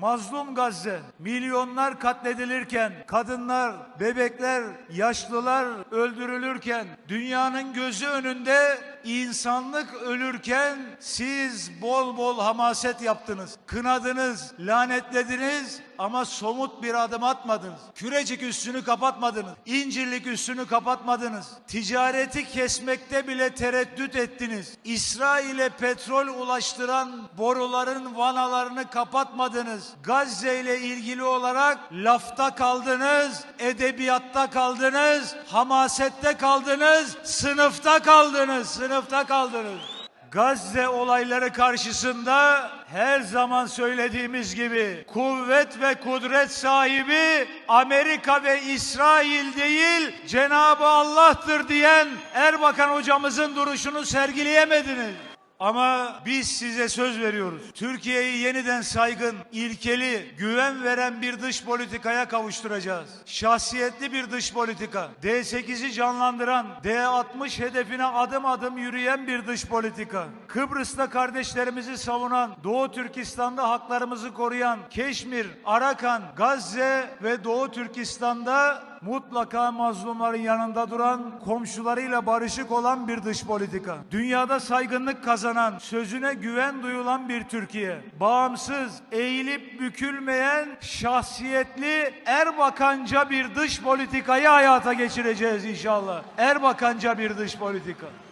mazlum Gazze, milyonlar katledilirken, kadınlar, bebekler, yaşlılar öldürülürken, dünyanın gözü önünde insanlık ölürken siz bol bol hamaset yaptınız. Kınadınız, lanetlediniz ama somut bir adım atmadınız. Kürecik üstünü kapatmadınız. İncirlik üstünü kapatmadınız. Ticareti kesmekte bile tereddüt ettiniz. İsrail'e petrol ulaştıran boruların vanalarını kapatmadınız. Gazze ile ilgili olarak lafta kaldınız, edebiyatta kaldınız, hamasette kaldınız, sınıfta kaldınız, sınıfta kaldınız. Gazze olayları karşısında her zaman söylediğimiz gibi kuvvet ve kudret sahibi Amerika ve İsrail değil Cenab-ı Allah'tır diyen Erbakan hocamızın duruşunu sergileyemediniz. Ama biz size söz veriyoruz. Türkiye'yi yeniden saygın, ilkeli, güven veren bir dış politikaya kavuşturacağız. Şahsiyetli bir dış politika. D8'i canlandıran, D60 hedefine adım adım yürüyen bir dış politika. Kıbrıs'ta kardeşlerimizi savunan, Doğu Türkistan'da haklarımızı koruyan, Keşmir, Arakan, Gazze ve Doğu Türkistan'da mutlaka mazlumların yanında duran, komşularıyla barışık olan bir dış politika. Dünyada saygınlık kazanan, sözüne güven duyulan bir Türkiye. Bağımsız, eğilip bükülmeyen, şahsiyetli, Erbakanca bir dış politikayı hayata geçireceğiz inşallah. Erbakanca bir dış politika.